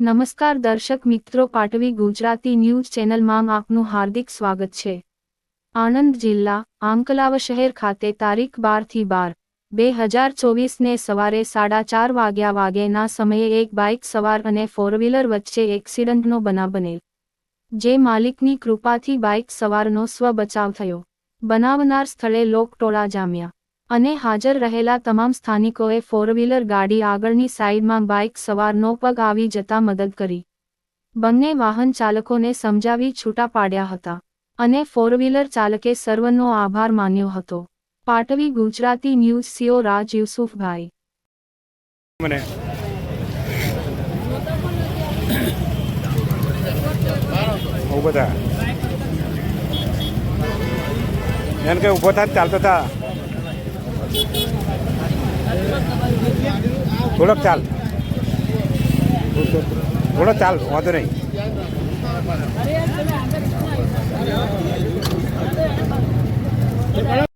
નમસ્કાર દર્શક મિત્રો, પાટવી ગુજરાતી ન્યૂઝ ચેનલમાં આપનું હાર્દિક સ્વાગત છે. આણંદ જિલ્લા આંકલાવ શહેર ખાતે તારીખ બારથી બાર, બે હજાર ચોવીસને સવારે સાડા ચાર વાગ્યા વાગ્યેના સમયે એક બાઇક સવાર અને ફોર વ્હીલર વચ્ચે એક્સિડન્ટનો બનાવ બનેલ, જે માલિકની કૃપાથી બાઇક સવારનો સ્વ બચાવ થયો. બનાવનાર સ્થળે લોકટોળા જામ્યા. અને હાજર રહેલા તમામ સ્થાનિકોએ ફોર વ્હીલર ગાડી આગળની સાઈડમાં બાઇક સવારનો પગ આવી જતા મદદ કરી. બંને વાહન ચાલકોને સમજાવી છૂટા પાડ્યા હતા અને ફોર વ્હીલર ચાલકે સર્વનો આભાર માન્યો હતો. પાટવી ગુજરાતી ન્યૂઝ સીઓ રાજ યુસુફભાઈ. મને. થા. થોડોક ચાલ. થોડો ચાલ વાંધો નહીં.